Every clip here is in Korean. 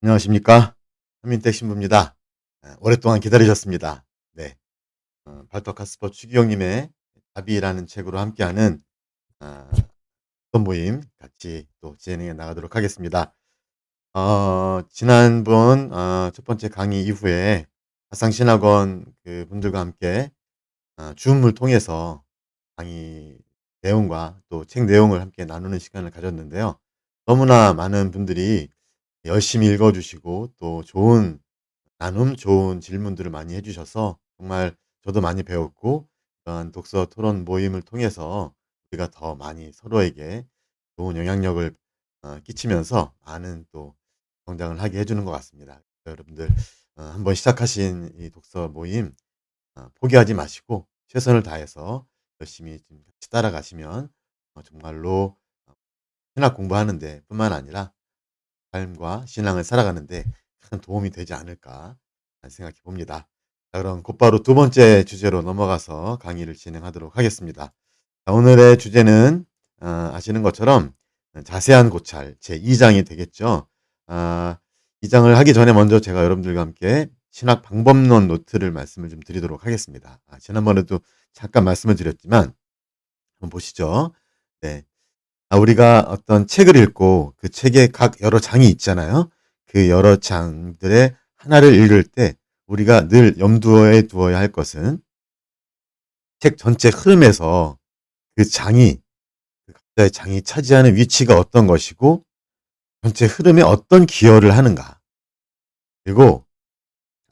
안녕하십니까. 한민택 신부입니다. 아, 오랫동안 기다리셨습니다. 네. 어, 발터 카스퍼 추기경님의 답이라는 책으로 함께하는 아, 어떤 모임 같이 또 진행해 나가도록 하겠습니다. 어, 지난번 어, 첫 번째 강의 이후에 화상신학원 그 분들과 함께 어, 줌을 통해서 강의 내용과 또 책 내용을 함께 나누는 시간을 가졌는데요. 너무나 많은 분들이 열심히 읽어주시고 또 좋은 나눔, 좋은 질문들을 많이 해주셔서 정말 저도 많이 배웠고 이러한 독서 토론 모임을 통해서 우리가 더 많이 서로에게 좋은 영향력을 어, 끼치면서 많은 또 성장을 하게 해주는 것 같습니다. 여러분들 어, 한번 시작하신 이 독서 모임 어, 포기하지 마시고 최선을 다해서 열심히 좀 같이 따라가시면 어, 정말로 어, 신학 공부하는데 뿐만 아니라 삶과 신앙을 살아가는데 큰 도움이 되지 않을까 생각해 봅니다. 자, 그럼 곧바로 두 번째 주제로 넘어가서 강의를 진행하도록 하겠습니다. 자, 오늘의 주제는 어, 아시는 것처럼 자세한 고찰 제 2장이 되겠죠. 아, 2장을 하기 전에 먼저 제가 여러분들과 함께 신학 방법론 노트를 말씀을 좀 드리도록 하겠습니다. 아, 지난번에도 잠깐 말씀을 드렸지만 한번 보시죠. 네. 아, 우리가 어떤 책을 읽고 그 책에 각 여러 장이 있잖아요. 그 여러 장들의 하나를 읽을 때 우리가 늘 염두에 두어야 할 것은 책 전체 흐름에서 그 장이 그 각자의 장이 차지하는 위치가 어떤 것이고 전체 흐름에 어떤 기여를 하는가 그리고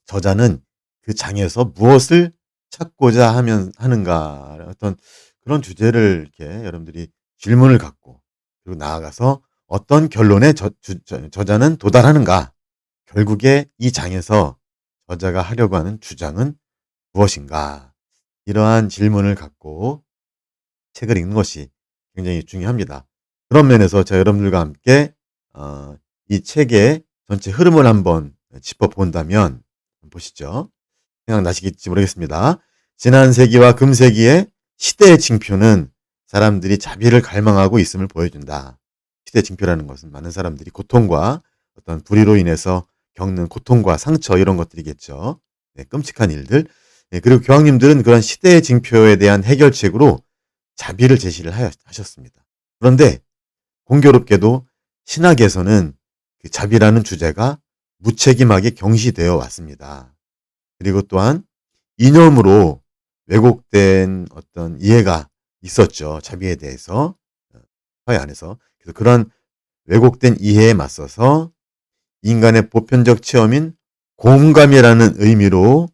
저자는 그 장에서 무엇을 찾고자 하면 하는가 어떤 그런 주제를 이렇게 여러분들이 질문을 갖고 그리고 나아가서 어떤 결론에 저, 주, 저, 저자는 도달하는가 결국에 이 장에서 저자가 하려고 하는 주장은 무엇인가 이러한 질문을 갖고 책을 읽는 것이 굉장히 중요합니다. 그런 면에서 제가 여러분들과 함께 어, 이 책의 전체 흐름을 한번 짚어본다면 보시죠. 생각나시겠지 모르겠습니다. 지난 세기와 금세기의 시대의 징표는 사람들이 자비를 갈망하고 있음을 보여준다. 시대 징표라는 것은 많은 사람들이 고통과 어떤 불의로 인해서 겪는 고통과 상처 이런 것들이겠죠. 네, 끔찍한 일들. 네, 그리고 교황님들은 그런 시대의 징표에 대한 해결책으로 자비를 제시를 하셨습니다. 그런데 공교롭게도 신학에서는 그 자비라는 주제가 무책임하게 경시되어 왔습니다. 그리고 또한 이념으로 왜곡된 어떤 이해가 있었죠. 자비에 대해서 어, 사회 안에서 그래서 그런 왜곡된 이해에 맞서서 인간의 보편적 체험인 공감이라는 의미로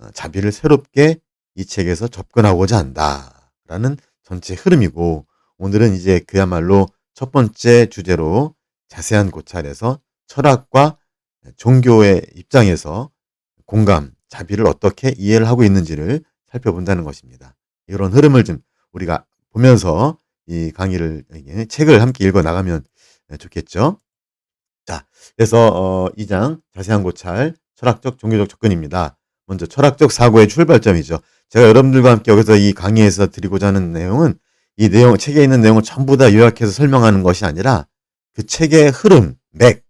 어, 자비를 새롭게 이 책에서 접근하고자 한다라는 전체 흐름이고 오늘은 이제 그야말로 첫 번째 주제로 자세한 고찰에서 철학과 종교의 입장에서 공감, 자비를 어떻게 이해를 하고 있는지를 살펴본다는 것입니다. 이런 흐름을 좀 우리가 보면서 이 강의를 책을 함께 읽어 나가면 좋겠죠. 자, 그래서 어, 2장 자세한 고찰 철학적 종교적 접근입니다. 먼저 철학적 사고의 출발점이죠. 제가 여러분들과 함께 여기서 이 강의에서 드리고자 하는 내용은 이 내용 책에 있는 내용을 전부 다 요약해서 설명하는 것이 아니라 그 책의 흐름, 맥.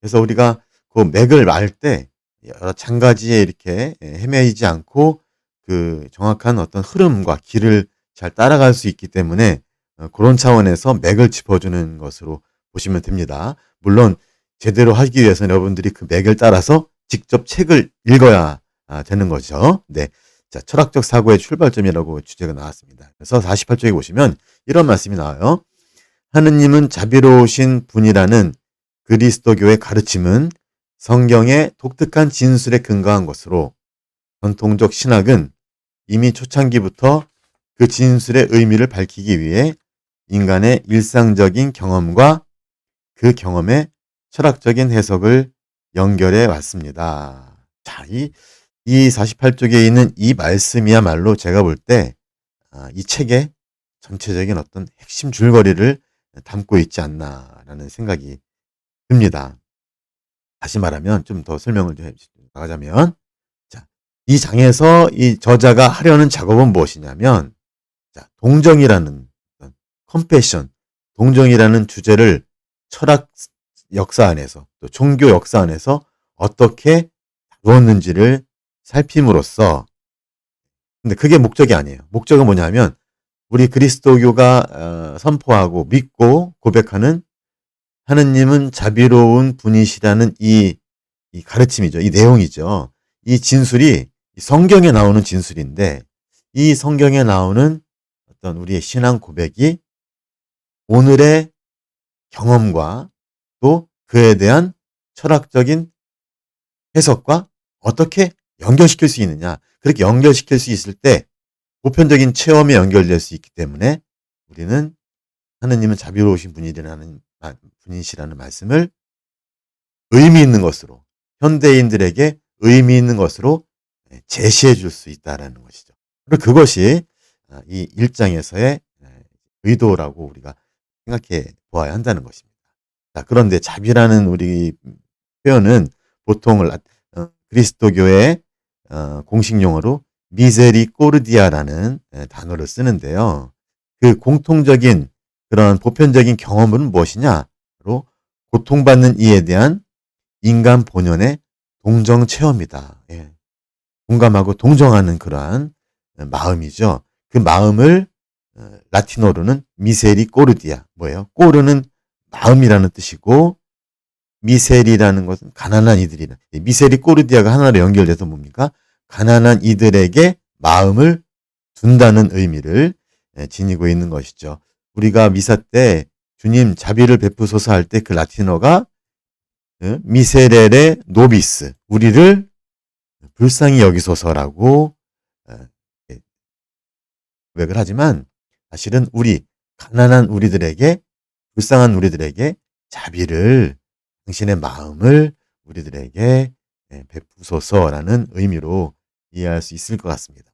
그래서 우리가 그 맥을 알 때 여러 장가지에 이렇게 헤매이지 않고 그 정확한 어떤 흐름과 길을 잘 따라갈 수 있기 때문에 어, 그런 차원에서 맥을 짚어주는 것으로 보시면 됩니다. 물론 제대로 하기 위해서는 여러분들이 그 맥을 따라서 직접 책을 읽어야 아, 되는 거죠. 네. 자, 철학적 사고의 출발점이라고 주제가 나왔습니다. 그래서 48쪽에 보시면 이런 말씀이 나와요. 하느님은 자비로우신 분이라는 그리스도교의 가르침은 성경의 독특한 진술에 근거한 것으로 전통적 신학은 이미 초창기부터 그 진술의 의미를 밝히기 위해 인간의 일상적인 경험과 그 경험의 철학적인 해석을 연결해 왔습니다. 자, 이, 이 48쪽에 있는 이 말씀이야말로 제가 볼 때, 아, 이 책의 전체적인 어떤 핵심 줄거리를 담고 있지 않나라는 생각이 듭니다. 다시 말하면 좀 더 설명을 좀 나가자면, 자, 이 장에서 이 저자가 하려는 작업은 무엇이냐면, 자, 동정이라는 컴패션, 동정이라는 주제를 철학 역사 안에서 또 종교 역사 안에서 어떻게 다루었는지를 살핌으로써 근데 그게 목적이 아니에요. 목적은 뭐냐면 우리 그리스도교가 어, 선포하고 믿고 고백하는 하느님은 자비로운 분이시라는 이, 이 가르침이죠. 이 내용이죠. 이 진술이 성경에 나오는 진술인데 이 성경에 나오는 어떤 우리의 신앙 고백이 오늘의 경험과 또 그에 대한 철학적인 해석과 어떻게 연결시킬 수 있느냐. 그렇게 연결시킬 수 있을 때 보편적인 체험에 연결될 수 있기 때문에 우리는 하느님은 자비로우신 분이라는 분이시라는 말씀을 의미 있는 것으로 현대인들에게 의미 있는 것으로 제시해 줄 수 있다라는 것이죠. 그리고 그것이 이 일장에서의 의도라고 우리가 생각해 보아야 한다는 것입니다. 자, 그런데 자비라는 우리 표현은 보통 어, 그리스도교의 어, 공식 용어로 미세리꼬르디아라는 단어를 쓰는데요. 그 공통적인 그런 보편적인 경험은 무엇이냐? 바로 고통받는 이에 대한 인간 본연의 동정 체험이다. 예. 공감하고 동정하는 그러한 마음이죠. 그 마음을 어, 라틴어로는 미세리 꼬르디아 뭐예요? 꼬르는 마음이라는 뜻이고 미셀이라는 것은 가난한 이들이라. 미셀이 꼬르디아가 하나로 연결돼서 뭡니까? 가난한 이들에게 마음을 둔다는 의미를 예, 지니고 있는 것이죠. 우리가 미사 때 주님 자비를 베푸소서 할 때 그 라틴어가 예, 미세렐의 노비스, 우리를 불쌍히 여기소서라고 예, 고백을 하지만 사실은 우리 가난한 우리들에게 불쌍한 우리들에게 자비를 당신의 마음을 우리들에게 예, 베푸소서라는 의미로 이해할 수 있을 것 같습니다.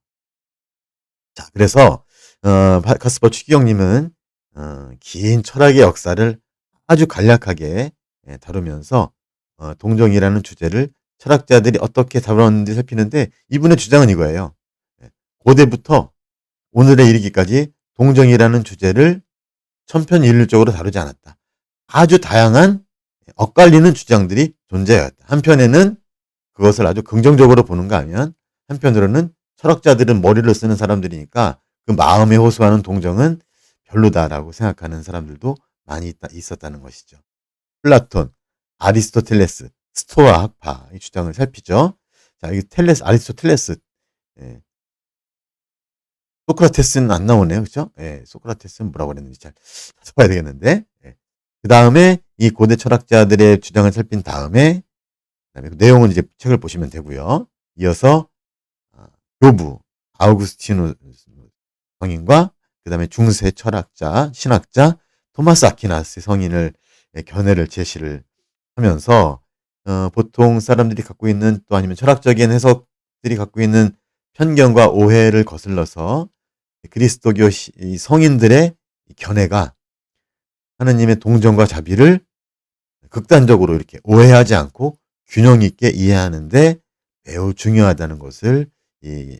자, 그래서 어, 카스퍼 추기경님은 어, 긴 철학의 역사를 아주 간략하게 예, 다루면서 어, 동정이라는 주제를 철학자들이 어떻게 다루었는지 살피는데 이분의 주장은 이거예요. 예, 고대부터 오늘에 이르기까지 동정이라는 주제를 천편일률적으로 다루지 않았다. 아주 다양한 엇갈리는 주장들이 존재했다. 한편에는 그것을 아주 긍정적으로 보는가 하면 한편으로는 철학자들은 머리를 쓰는 사람들이니까 그 마음에 호소하는 동정은 별로다라고 생각하는 사람들도 많이 있다, 있었다는 것이죠. 플라톤, 아리스토텔레스, 스토아 학파의 주장을 살피죠. 자, 여기 텔레스, 아리스토텔레스, 예. 소크라테스는 안 나오네요. 그죠? 예, 소크라테스는 뭐라고 그랬는지 잘 찾아봐야 되겠는데. 예. 그 다음에 이 고대 철학자들의 주장을 살핀 다음에 그다음에 그 내용은 이제 책을 보시면 되고요. 이어서 교부 아우구스티누 성인과 그 다음에 중세 철학자 신학자 토마스 아퀴나스 성인을 견해를 제시를 하면서 어, 보통 사람들이 갖고 있는 또 아니면 철학적인 해석들이 갖고 있는 편견과 오해를 거슬러서 그리스도교 성인들의 견해가 하느님의 동정과 자비를 극단적으로 이렇게 오해하지 않고 균형 있게 이해하는데 매우 중요하다는 것을 이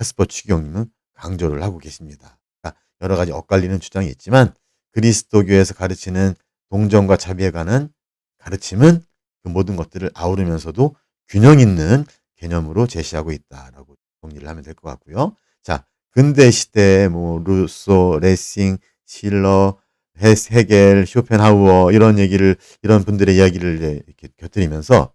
헤스퍼 추경님은 강조를 하고 계십니다. 그러니까 여러 가지 엇갈리는 주장이 있지만 그리스도교에서 가르치는 동정과 자비에 관한 가르침은 그 모든 것들을 아우르면서도 균형 있는 개념으로 제시하고 있다라고 정리를 하면 될 것 같고요. 자, 근대 시대 뭐 루소, 레싱, 실러, 헤겔, 쇼펜하우어 이런 얘기를 이런 분들의 이야기를 이렇게 곁들이면서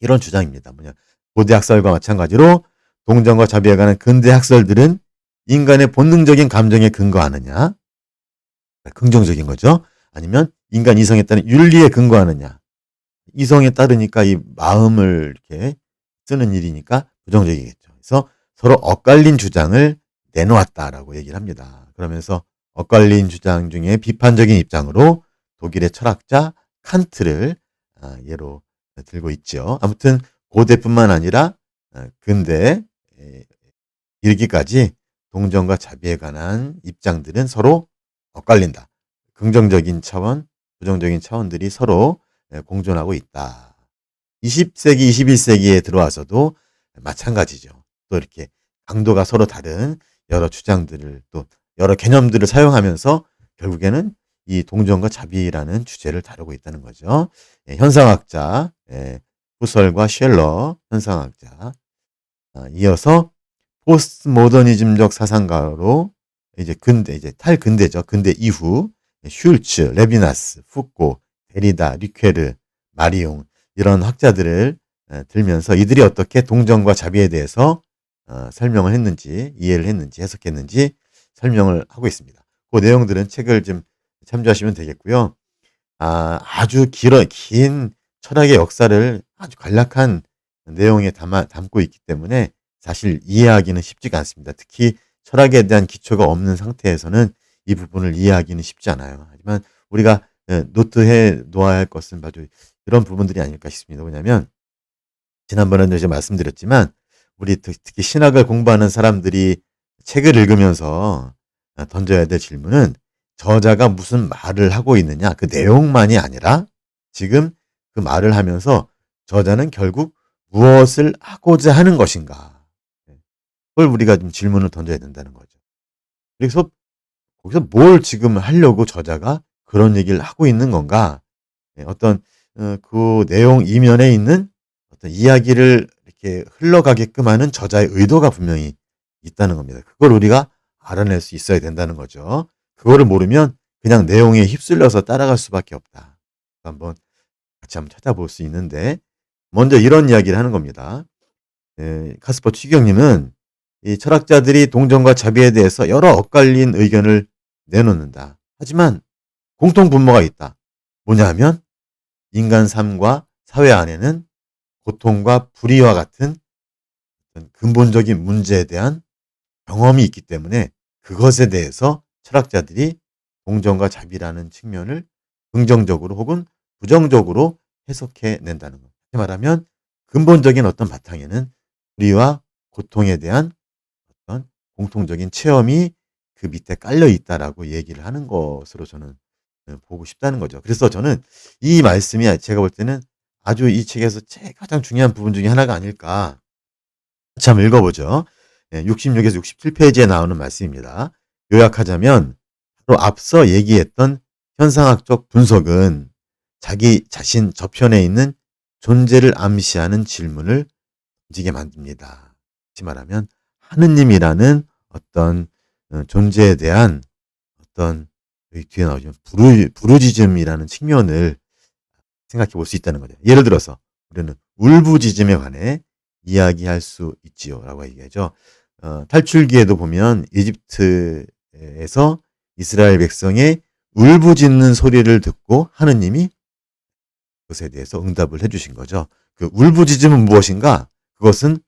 이런 주장입니다. 뭐냐 고대 학설과 마찬가지로 동정과 자비에 관한 근대 학설들은 인간의 본능적인 감정에 근거하느냐 긍정적인 거죠. 아니면 인간 이성에 따른 윤리에 근거하느냐 이성에 따르니까 이 마음을 이렇게 쓰는 일이니까 부정적이겠죠. 그래서 서로 엇갈린 주장을 내놓았다라고 얘기를 합니다. 그러면서 엇갈린 주장 중에 비판적인 입장으로 독일의 철학자 칸트를 아, 예로 들고 있죠. 아무튼 고대뿐만 아니라 아, 근대 이르기까지 동정과 자비에 관한 입장들은 서로 엇갈린다. 긍정적인 차원, 부정적인 차원들이 서로 공존하고 있다. 20세기, 21세기에 들어와서도 마찬가지죠. 또 이렇게 강도가 서로 다른 여러 주장들을 또 여러 개념들을 사용하면서 결국에는 이 동정과 자비라는 주제를 다루고 있다는 거죠. 예, 현상학자 예, 후설과 쉘러 현상학자 아, 이어서 포스트 모더니즘적 사상가로 이제 근대 이제 탈근대죠. 근대 이후 슐츠, 레비나스, 푸코, 데리다, 리케르, 마리옹 이런 학자들을 에, 들면서 이들이 어떻게 동정과 자비에 대해서 어, 설명을 했는지 이해를 했는지 해석했는지 설명을 하고 있습니다. 그 내용들은 책을 좀 참조하시면 되겠고요. 아, 아주 길어 긴 철학의 역사를 아주 간략한 내용에 담아, 담고 있기 때문에 사실 이해하기는 쉽지가 않습니다. 특히 철학에 대한 기초가 없는 상태에서는 이 부분을 이해하기는 쉽지 않아요. 하지만 우리가 예, 노트해 놓아야 할 것은 바로 이런 부분들이 아닐까 싶습니다. 왜냐하면 지난번에도 이제 말씀드렸지만 우리 특- 특히 신학을 공부하는 사람들이 책을 읽으면서 아, 던져야 될 질문은 저자가 무슨 말을 하고 있느냐 그 내용만이 아니라 지금 그 말을 하면서 저자는 결국 무엇을 하고자 하는 것인가 네. 그걸 우리가 좀 질문을 던져야 된다는 거죠. 그래서 거기서 뭘 지금 하려고 저자가 그런 얘기를 하고 있는 건가? 예, 어떤 어, 그 내용 이면에 있는 어떤 이야기를 이렇게 흘러가게끔 하는 저자의 의도가 분명히 있다는 겁니다. 그걸 우리가 알아낼 수 있어야 된다는 거죠. 그거를 모르면 그냥 내용에 휩쓸려서 따라갈 수밖에 없다. 한번 같이 한번 찾아볼 수 있는데 먼저 이런 이야기를 하는 겁니다. 예, 카스퍼 추경님은 이 철학자들이 동정과 자비에 대해서 여러 엇갈린 의견을 내놓는다. 하지만 공통 분모가 있다. 뭐냐 하면 인간 삶과 사회 안에는 고통과 불의와 같은 어떤 근본적인 문제에 대한 경험이 있기 때문에 그것에 대해서 철학자들이 동정과 자비라는 측면을 긍정적으로 혹은 부정적으로 해석해 낸다는 것. 다시 말하면 근본적인 어떤 바탕에는 불의와 고통에 대한 어떤 공통적인 체험이 그 밑에 깔려 있다라고 얘기를 하는 것으로 저는 어, 보고 싶다는 거죠. 그래서 저는 이 말씀이 제가 볼 때는 아주 이 책에서 제일 가장 중요한 부분 중에 하나가 아닐까. 한번 읽어보죠. 66에서 67페이지에 나오는 말씀입니다. 요약하자면 바로 앞서 얘기했던 현상학적 분석은 자기 자신 저편에 있는 존재를 암시하는 질문을 던지게 만듭니다. 다시 말하면 하느님이라는 어떤 어, 존재에 대한 어떤 뒤에 나오죠. 부르, 부르지즘이라는 측면을 생각해 볼 수 있다는 거죠. 예를 들어서 우리는 울부짖음에 관해 이야기할 수 있지요. 라고 얘기하죠. 어, 탈출기에도 보면 이집트에서 이스라엘 백성의 울부짖는 소리를 듣고 하느님이 그것에 대해서 응답을 해주신 거죠. 그 울부짖음은 무엇인가? 그것은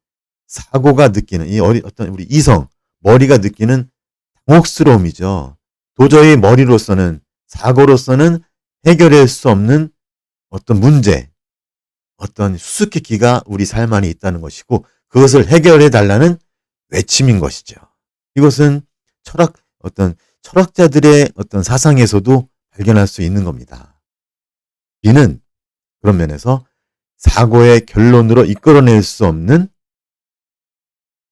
사고가 느끼는 이 어떤 우리 이성 머리가 느끼는 당혹스러움이죠. 도저히 머리로서는 사고로서는 해결할 수 없는 어떤 문제, 어떤 수수께끼가 우리 삶 안에 있다는 것이고 그것을 해결해 달라는 외침인 것이죠. 이것은 철학 어떤 철학자들의 어떤 사상에서도 발견할 수 있는 겁니다. 이는 그런 면에서 사고의 결론으로 이끌어낼 수 없는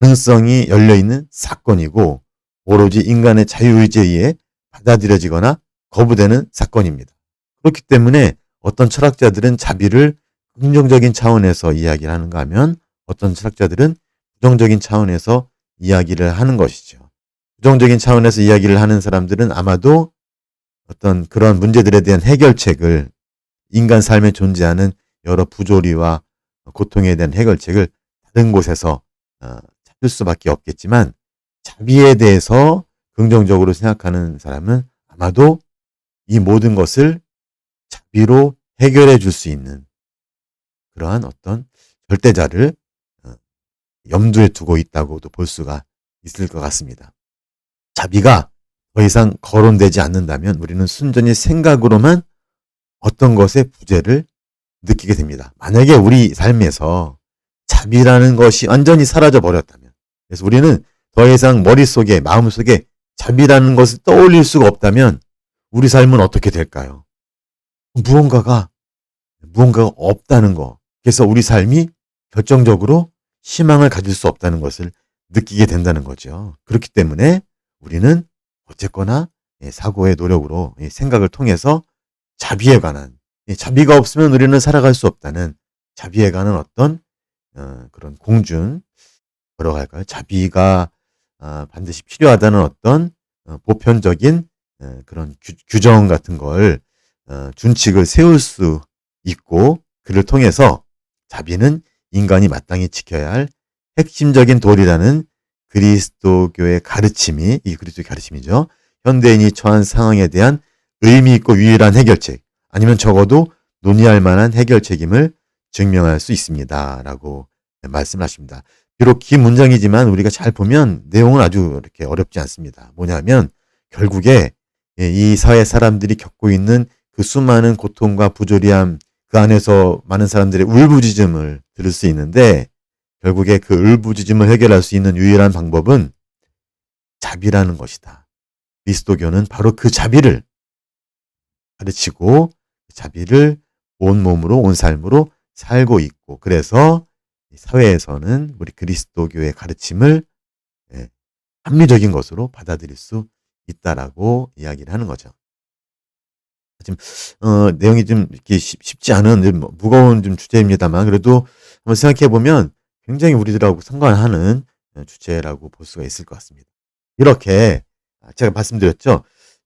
가능성이 열려 있는 사건이고 오로지 인간의 자유의지에 의해 받아들여지거나 거부되는 사건입니다. 그렇기 때문에 어떤 철학자들은 자비를 긍정적인 차원에서 이야기를 하는가 하면 어떤 철학자들은 부정적인 차원에서 이야기를 하는 것이죠. 부정적인 차원에서 이야기를 하는 사람들은 아마도 어떤 그런 문제들에 대한 해결책을 인간 삶에 존재하는 여러 부조리와 고통에 대한 해결책을 다른 곳에서 어, 찾을 수밖에 없겠지만 자비에 대해서 긍정적으로 생각하는 사람은 아마도 이 모든 것을 자비로 해결해 줄 수 있는 그러한 어떤 절대자를 어, 염두에 두고 있다고도 볼 수가 있을 것 같습니다. 자비가 더 이상 거론되지 않는다면 우리는 순전히 생각으로만 어떤 것의 부재를 느끼게 됩니다. 만약에 우리 삶에서 자비라는 것이 완전히 사라져 버렸다면 그래서 우리는 더 이상 머릿속에 마음속에 자비라는 것을 떠올릴 수가 없다면 우리 삶은 어떻게 될까요? 무언가가 무언가가 없다는 거. 그래서 우리 삶이 결정적으로 희망을 가질 수 없다는 것을 느끼게 된다는 거죠. 그렇기 때문에 우리는 어쨌거나 예, 사고의 노력으로 이 생각을 통해서 자비에 관한 이 자비가 없으면 우리는 살아갈 수 없다는 자비에 관한 어떤 어, 그런 공준 뭐라고 할까요? 자비가 아, 반드시 필요하다는 어떤 어, 보편적인 어, 그런 규, 정 같은 걸 어, 준칙을 세울 수 있고 그를 통해서 자비는 인간이 마땅히 지켜야 할 핵심적인 도리라는 그리스도교의 가르침이 이 그리스도의 가르침이죠. 현대인이 처한 상황에 대한 의미 있고 유일한 해결책 아니면 적어도 논의할 만한 해결책임을 증명할 수 있습니다. 라고 말씀하십니다. 비록 긴 문장이지만 우리가 잘 보면 내용은 아주 이렇게 어렵지 않습니다. 뭐냐면 결국에 이 사회 사람들이 겪고 있는 그 수많은 고통과 부조리함 그 안에서 많은 사람들의 울부짖음을 들을 수 있는데 결국에 그 울부짖음을 해결할 수 있는 유일한 방법은 자비라는 것이다. 그리스도교는 바로 그 자비를 가르치고 그 자비를 온 몸으로 온 삶으로 살고 있고 그래서 사회에서는 우리 그리스도교의 가르침을 예, 합리적인 것으로 받아들일 수 있다라고 이야기를 하는 거죠. 지금 어, 내용이 좀 이렇게 쉽, 지 않은 뭐 무거운 좀 주제입니다만 그래도 한번 생각해 보면 굉장히 우리들하고 상관하는 어, 주제라고 볼 수가 있을 것 같습니다. 이렇게 제가 말씀드렸죠.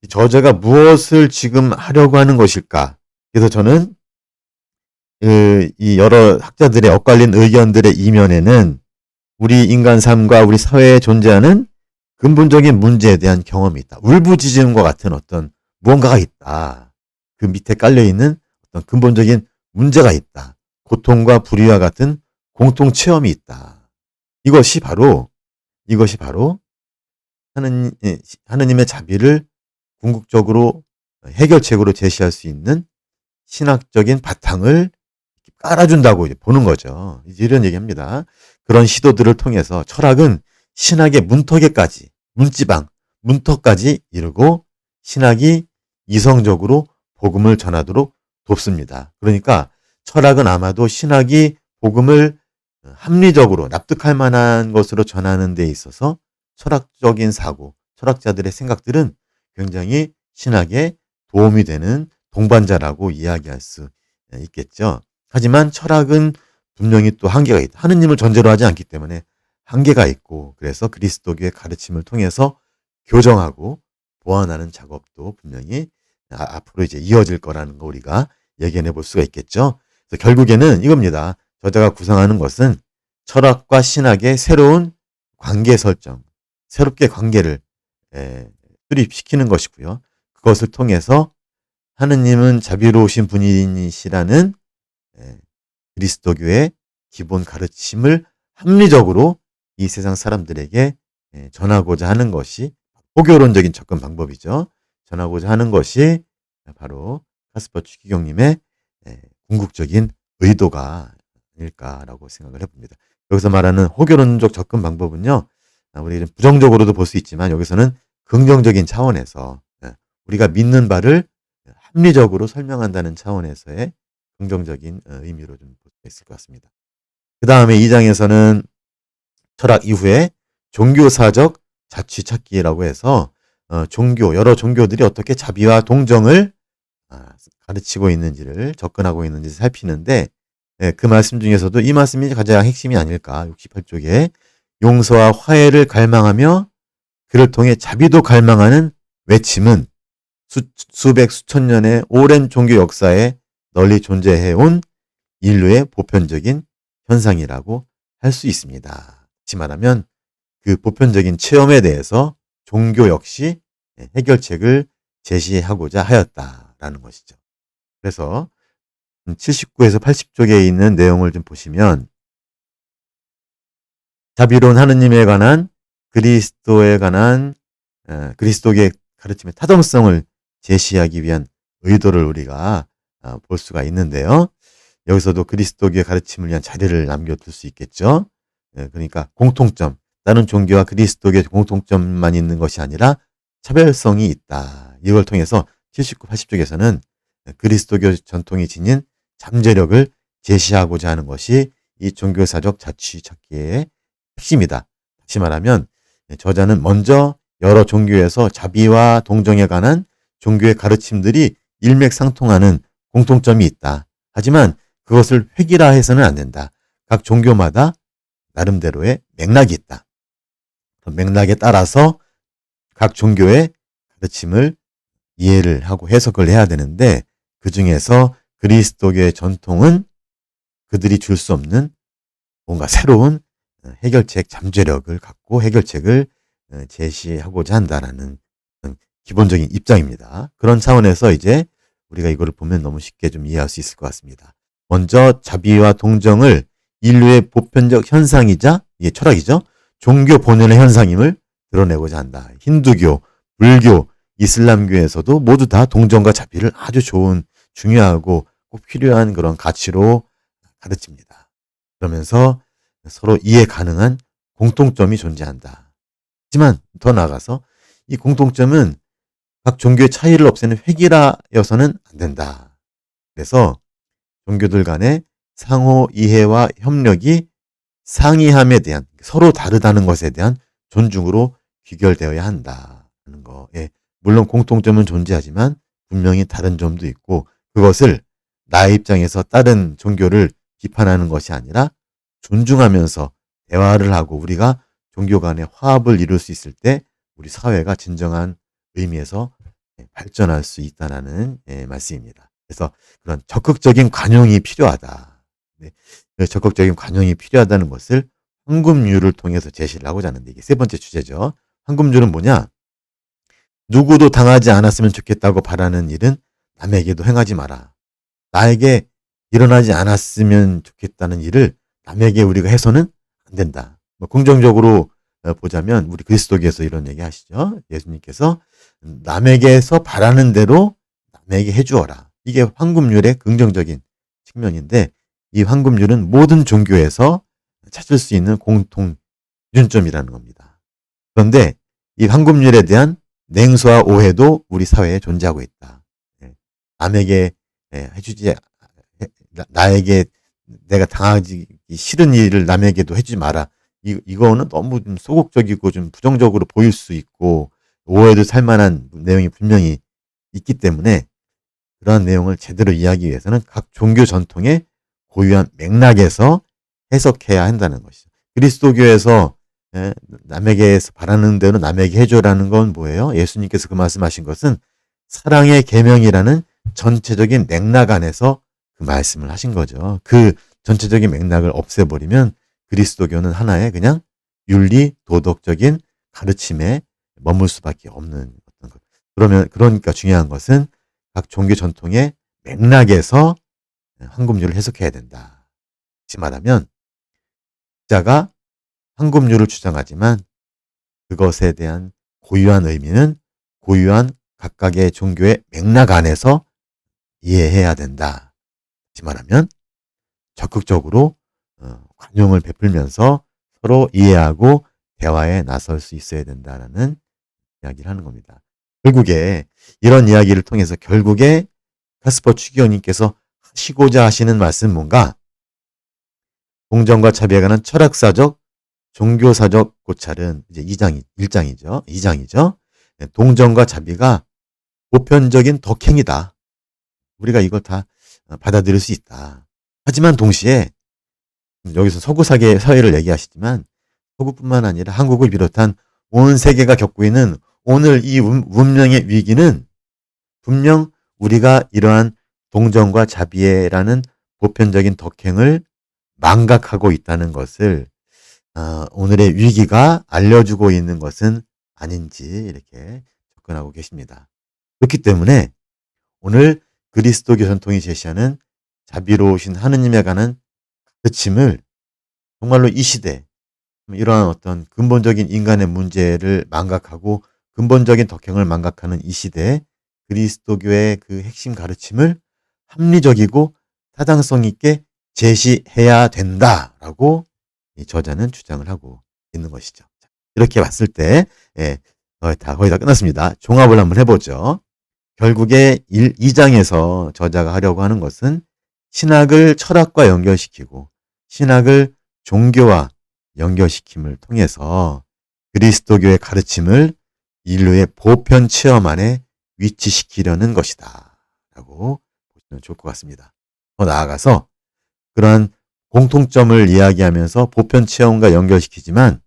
저자가 무엇을 지금 하려고 하는 것일까? 그래서 저는 그, 이 여러 학자들의 엇갈린 의견들의 이면에는 우리 인간 삶과 우리 사회에 존재하는 근본적인 문제에 대한 경험이 있다. 울부짖음과 같은 어떤 무언가가 있다. 그 밑에 깔려있는 어떤 근본적인 문제가 있다. 고통과 불의와 같은 공통 체험이 있다. 이것이 바로, 이것이 바로 하느님, 예, 하느님의 자비를 궁극적으로 해결책으로 제시할 수 있는 신학적인 바탕을 깔아준다고 보는 거죠. 이런 얘기합니다. 그런 시도들을 통해서 철학은 신학의 문턱에까지, 문지방, 문턱까지 이르고 신학이 이성적으로 복음을 전하도록 돕습니다. 그러니까 철학은 아마도 신학이 복음을 합리적으로 납득할 만한 것으로 전하는 데 있어서 철학적인 사고, 철학자들의 생각들은 굉장히 신학에 도움이 되는 동반자라고 이야기할 수 있겠죠. 하지만 철학은 분명히 또 한계가 있다. 하느님을 전제로 하지 않기 때문에 한계가 있고 그래서 그리스도교의 가르침을 통해서 교정하고 보완하는 작업도 분명히 아, 앞으로 이제 이어질 거라는 거 우리가 예견해 볼 수가 있겠죠. 그래서 결국에는 이겁니다. 저자가 구상하는 것은 철학과 신학의 새로운 관계 설정, 새롭게 관계를 에, 수립시키는 것이고요. 그것을 통해서 하느님은 자비로우신 분이시라는 그리스도교의 기본 가르침을 합리적으로 이 세상 사람들에게 전하고자 하는 것이 포교론적인 접근 방법이죠. 전하고자 하는 것이 바로 카스퍼 추기경님의 궁극적인 의도가 아닐까라고 생각을 해봅니다. 여기서 말하는 호교론적 접근 방법은요, 우리 부정적으로도 볼 수 있지만 여기서는 긍정적인 차원에서 우리가 믿는 바를 합리적으로 설명한다는 차원에서의 긍정적인 어, 의미로 좀 볼 수 있을 것 같습니다. 그 다음에 2장에서는 철학 이후에 종교사적 자취 찾기라고 해서 어, 종교 여러 종교들이 어떻게 자비와 동정을 아, 가르치고 있는지를 접근하고 있는지 살피는데 예, 그 말씀 중에서도 이 말씀이 가장 핵심이 아닐까 68쪽에 용서와 화해를 갈망하며 그를 통해 자비도 갈망하는 외침은 수, 수백 수천 년의 오랜 종교 역사에 널리 존재해온 인류의 보편적인 현상이라고 할 수 있습니다. 다시 말하면 그 보편적인 체험에 대해서 종교 역시 해결책을 제시하고자 하였다라는 것이죠. 그래서 79에서 80쪽에 있는 내용을 좀 보시면 자비로운 하느님에 관한 그리스도에 관한 그리스도의 가르침의 타당성을 제시하기 위한 의도를 우리가 어, 볼 수가 있는데요. 여기서도 그리스도교의 가르침을 위한 자리를 남겨둘 수 있겠죠. 예, 그러니까 공통점, 다른 종교와 그리스도교의 공통점만 있는 것이 아니라 차별성이 있다. 이걸 통해서 79, 80쪽에서는 그리스도교 전통이 지닌 잠재력을 제시하고자 하는 것이 이 종교사적 자취 찾기의 핵심이다. 다시 말하면 저자는 먼저 여러 종교에서 자비와 동정에 관한 종교의 가르침들이 일맥상통하는 공통점이 있다. 하지만 그것을 획일화해서는 안 된다. 각 종교마다 나름대로의 맥락이 있다. 그 맥락에 따라서 각 종교의 가르침을 이해를 하고 해석을 해야 되는데 그 중에서 그리스도교의 전통은 그들이 줄 수 없는 뭔가 새로운 해결책 잠재력을 갖고 해결책을 어, 제시하고자 한다라는 기본적인 입장입니다. 그런 차원에서 이제 우리가 이거를 보면 너무 쉽게 좀 이해할 수 있을 것 같습니다. 먼저 자비와 동정을 인류의 보편적 현상이자 이게 철학이죠. 종교 본연의 현상임을 드러내고자 한다. 힌두교, 불교, 이슬람교에서도 모두 다 동정과 자비를 아주 좋은 중요하고 꼭 필요한 그런 가치로 가르칩니다. 그러면서 서로 이해 가능한 공통점이 존재한다. 하지만 더 나아가서 이 공통점은 각 종교의 차이를 없애는 획일화여서는 안 된다. 그래서 종교들 간의 상호 이해와 협력이 상이함에 대한 서로 다르다는 것에 대한 존중으로 귀결되어야 한다는 거. 예. 물론 공통점은 존재하지만 분명히 다른 점도 있고 그것을 나의 입장에서 다른 종교를 비판하는 것이 아니라 존중하면서 대화를 하고 우리가 종교 간의 화합을 이룰 수 있을 때 우리 사회가 진정한 의미에서 예, 발전할 수 있다는 예, 말씀입니다. 그래서 그런 적극적인 관용이 필요하다. 네. 적극적인 관용이 필요하다는 것을 황금률을 통해서 제시를 하고자 하는데 이게 세 번째 주제죠. 황금률은 뭐냐? 누구도 당하지 않았으면 좋겠다고 바라는 일은 남에게도 행하지 마라. 나에게 일어나지 않았으면 좋겠다는 일을 남에게 우리가 해서는 안 된다. 뭐 긍정적으로 어, 보자면 우리 그리스도께서 이런 얘기 하시죠. 예수님께서 남에게서 바라는 대로 남에게 해주어라. 이게 황금률의 긍정적인 측면인데 이 황금률은 모든 종교에서 찾을 수 있는 공통 기준점이라는 겁니다. 그런데 이 황금률에 대한 냉소와 오해도 우리 사회에 존재하고 있다. 예. 남에게 예, 해주지 나에게 내가 당하기 싫은 일을 남에게도 해주지 마라. 이, 이거는 너무 좀 소극적이고 좀 부정적으로 보일 수 있고 오해도 살 만한 내용이 분명히 있기 때문에 그러한 내용을 제대로 이해하기 위해서는 각 종교 전통의 고유한 맥락에서 해석해야 한다는 것이죠. 그리스도교에서 예, 남에게 바라는 대로 남에게 해줘라는 건 뭐예요? 예수님께서 그 말씀하신 것은 사랑의 계명이라는 전체적인 맥락 안에서 그 말씀을 하신 거죠. 그 전체적인 맥락을 없애버리면 그리스도교는 하나의 그냥 윤리 도덕적인 가르침에 머물 수밖에 없는 어떤 것. 그러면 그러니까 중요한 것은 각 종교 전통의 맥락에서 황금률을 해석해야 된다. 다시 말하면 자가 황금률을 주장하지만 그것에 대한 고유한 의미는 고유한 각각의 종교의 맥락 안에서 이해해야 된다. 다시 말하면 적극적으로 어, 관용을 베풀면서 서로 이해하고 대화에 나설 수 있어야 된다는 이야기를 하는 겁니다. 결국에 이런 이야기를 통해서 결국에 카스퍼 추기호님께서 하시고자 하시는 말씀 뭔가 공정과 차비에 관한 철학사적, 종교사적 고찰은 이제 2장, 1장이죠. 2장이죠. 동정과 자비가 보편적인 덕행이다. 우리가 이걸 다 받아들일 수 있다. 하지만 동시에 여기서 서구 사계 사회를 얘기하시지만 서구뿐만 아니라 한국을 비롯한 온 세계가 겪고 있는 오늘 이 문명의 위기는 분명 우리가 이러한 동정과 자비에라는 보편적인 덕행을 망각하고 있다는 것을 어, 오늘의 위기가 알려주고 있는 것은 아닌지 이렇게 접근하고 계십니다. 그렇기 때문에 오늘 그리스도교 전통이 제시하는 자비로우신 하느님에 관한 가르침을 정말로 이 시대 이러한 어떤 근본적인 인간의 문제를 망각하고 근본적인 덕행을 망각하는 이 시대에 그리스도교의 그 핵심 가르침을 합리적이고 타당성 있게 제시해야 된다라고 이 저자는 주장을 하고 있는 것이죠. 이렇게 봤을 때, 예, 거의 다, 거의 다 끝났습니다. 종합을 한번 해보죠. 결국에 1, 2장에서 저자가 하려고 하는 것은 신학을 철학과 연결시키고 신학을 종교와 연결시킴을 통해서 그리스도교의 가르침을 인류의 보편 체험 안에 위치시키려는 것이다. 라고 보시면 좋을 것 같습니다. 더 나아가서 그러한 공통점을 이야기하면서 보편 체험과 연결시키지만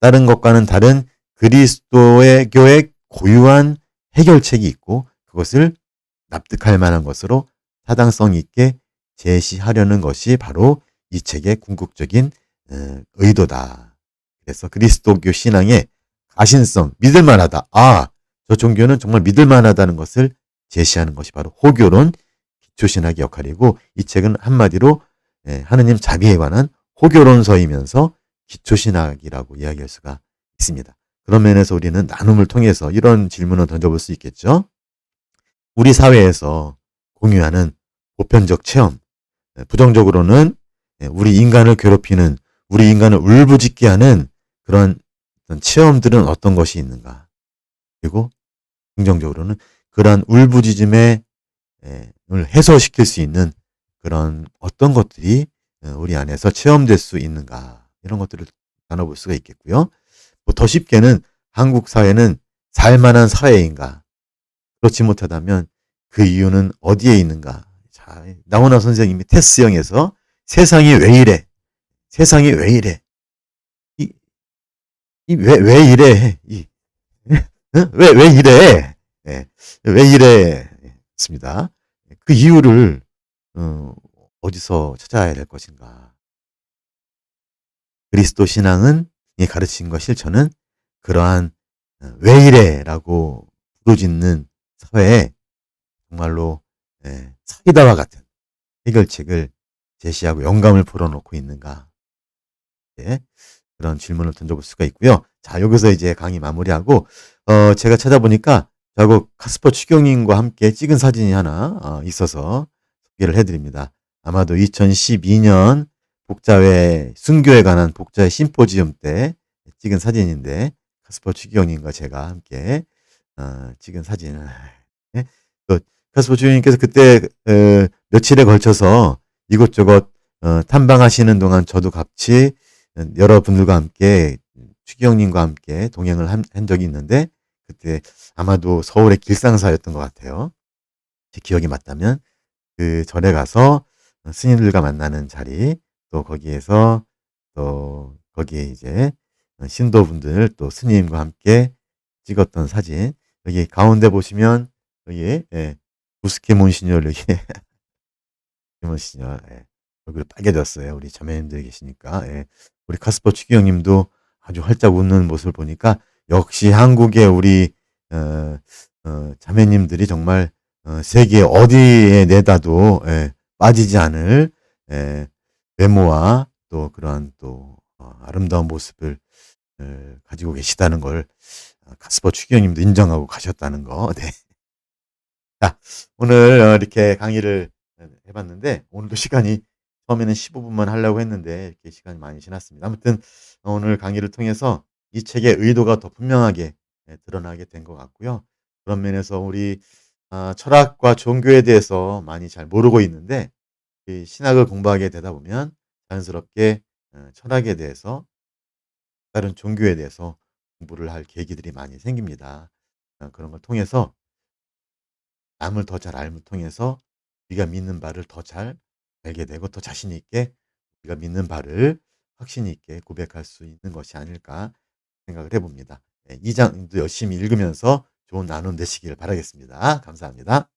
다른 것과는 다른 그리스도의 교의 고유한 해결책이 있고 그것을 납득할 만한 것으로 타당성 있게 제시하려는 것이 바로 이 책의 궁극적인 어, 의도다. 그래서 그리스도교 신앙의 가신성, 믿을만하다. 아, 저 종교는 정말 믿을만하다는 것을 제시하는 것이 바로 호교론 기초신학의 역할이고 이 책은 한마디로 예, 하느님 자비에 관한 호교론서이면서 기초신학이라고 이야기할 수가 있습니다. 그런 면에서 우리는 나눔을 통해서 이런 질문을 던져볼 수 있겠죠. 우리 사회에서 공유하는 보편적 체험, 예, 부정적으로는 예, 우리 인간을 괴롭히는, 우리 인간을 울부짖게 하는 그런 체험들은 어떤 것이 있는가. 그리고 긍정적으로는 그러한 울부짖음을 해소시킬 수 있는 그런 어떤 것들이 어, 우리 안에서 체험될 수 있는가. 이런 것들을 나눠볼 수가 있겠고요. 뭐 더 쉽게는 한국 사회는 살만한 사회인가? 그렇지 못하다면 그 이유는 어디에 있는가? 자, 나훈아 선생님이 테스형에서 세상이 왜 이래? 세상이 왜 이래? 이, 이 왜, 왜 이래? 이, 왜, 왜 이래? 네, 왜 이래? 습니다. 그 이유를, 어, 어디서 찾아야 될 것인가? 그리스도 신앙은 이 가르침과 실천은 그러한 어, 왜 이래라고 부르짖는 사회에 정말로 예, 사기다와 같은 해결책을 제시하고 영감을 불어넣고 있는가 예, 그런 질문을 던져볼 수가 있고요. 자 여기서 이제 강의 마무리하고 어, 제가 찾아보니까 저하고 카스퍼 추경님과 함께 찍은 사진이 하나 어, 있어서 소개를 해드립니다. 아마도 2012년 복자회 순교에 관한 복자회 심포지엄 때 찍은 사진인데 카스퍼 추기경님과 제가 함께 어, 찍은 사진. 네? 또 카스퍼 추기경님께서 그때 어, 며칠에 걸쳐서 이곳저곳 어, 탐방하시는 동안 저도 같이 여러분들과 함께 추기경님과 함께 동행을 한, 한 적이 있는데 그때 아마도 서울의 길상사였던 것 같아요. 제 기억이 맞다면 그 절에 가서 스님들과 만나는 자리 또 거기에서 또 거기에 이제 신도분들 또 스님과 함께 찍었던 사진 여기 가운데 보시면 여기 예, 부스케 몬시녀 여기 몬시녀 예, 얼굴 빨개졌어요. 우리 자매님들 계시니까 예, 우리 카스퍼 추기 형님도 아주 활짝 웃는 모습을 보니까 역시 한국의 우리 어, 어, 자매님들이 정말 어, 세계 어디에 내다도 예, 빠지지 않을 예, 외모와 또 그러한 또 어, 아름다운 모습을 가지고 계시다는 걸 어, 가스버 추기경님도 인정하고 가셨다는 거. 네. 자, 오늘 어, 이렇게 강의를 해봤는데 오늘도 시간이 처음에는 15분만 하려고 했는데 이렇게 시간이 많이 지났습니다. 아무튼 오늘 강의를 통해서 이 책의 의도가 더 분명하게 예, 드러나게 된 것 같고요. 그런 면에서 우리 아, 철학과 종교에 대해서 많이 잘 모르고 있는데 신학을 공부하게 되다 보면 자연스럽게 어, 철학에 대해서 다른 종교에 대해서 공부를 할 계기들이 많이 생깁니다. 어, 그런 걸 통해서 남을 더 잘 알을 통해서 우리가 믿는 바를 더 잘 알게 되고 더 자신 있게 우리가 믿는 바를 확신 있게 고백할 수 있는 것이 아닐까 생각을 해봅니다. 네, 이 장도 열심히 읽으면서 좋은 나눔 되시기를 바라겠습니다. 감사합니다.